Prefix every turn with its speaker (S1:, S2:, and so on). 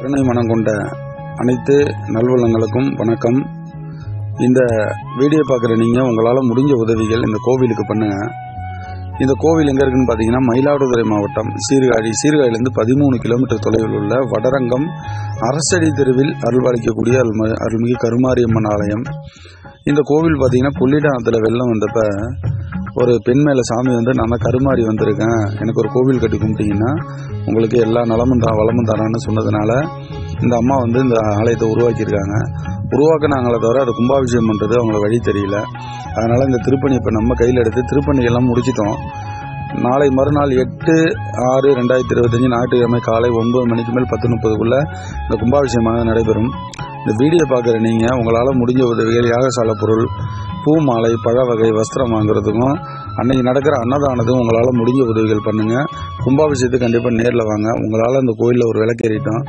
S1: கருணை மனம் கொண்ட அனைத்து நல்வளங்களுக்கும் வணக்கம். இந்த வீடியோ பார்க்குற நீங்கள் உங்களால் முடிஞ்ச உதவிகள் இந்த கோவிலுக்கு பண்ணுங்கள் இந்த கோவில் எங்கே இருக்குன்னு பார்த்தீங்கன்னா மயிலாடுதுறை மாவட்டம். சீர்காழி சீர்காழிலேருந்து பதிமூணு கிலோமீட்டர் தொலைவில் உள்ள வடரங்கம் அரசடி தெருவில் அருள்பாலிக்கக்கூடிய அருள்ம அருள்மிகு கருமாரியம்மன் ஆலயம். இந்த கோவில் பார்த்தீங்கன்னா புள்ளிடானத்தில் வெள்ளம் வந்தப்போ ஒரு பெண் மேலே சாமி வந்து நான் கருமாறி வந்திருக்கேன். எனக்கு ஒரு கோவில் கட்டி கும்பிட்டீங்கன்னா உங்களுக்கு எல்லா நலமும் தான் வளமும் தரான்னு சொன்னதுனால இந்த அம்மா வந்து இந்த ஆலயத்தை உருவாக்கியிருக்காங்க. உருவாக்குனாங்களே தவிர அதை கும்பாபிஷேகம் பண்ணுறது அவங்கள வழி தெரியல. அதனால் இந்த திருப்பணி இப்போ நம்ம கையில் எடுத்து திருப்பணி எல்லாம் முடிச்சிட்டோம். நாளை மறுநாள் எட்டு ஆறு ரெண்டாயிரத்தி இருபத்தஞ்சி ஞாயிற்றுக்கிழமை காலை ஒன்பது மணிக்கு மேல் பத்து முப்பதுக்குள்ளே இந்த கும்பாபிஷேகமாக நடைபெறும். இந்த வீடியோ பார்க்குற நீங்கள் உங்களால் முடிஞ்ச உதவிகள் யாகசால பொருள் பூ மாலை பழ வகை வஸ்திரம் வாங்குறதுக்கும் அன்னைக்கு நடக்கிற அன்னதானத்துக்கும் உங்களால் முடிஞ்ச உதவிகள் பண்ணுங்கள் கும்பாபிஷேகத்துக்கு கண்டிப்பாக நேரில் வாங்க. உங்களால் அந்த கோயிலில் ஒரு விளக்கேறிட்டோம்.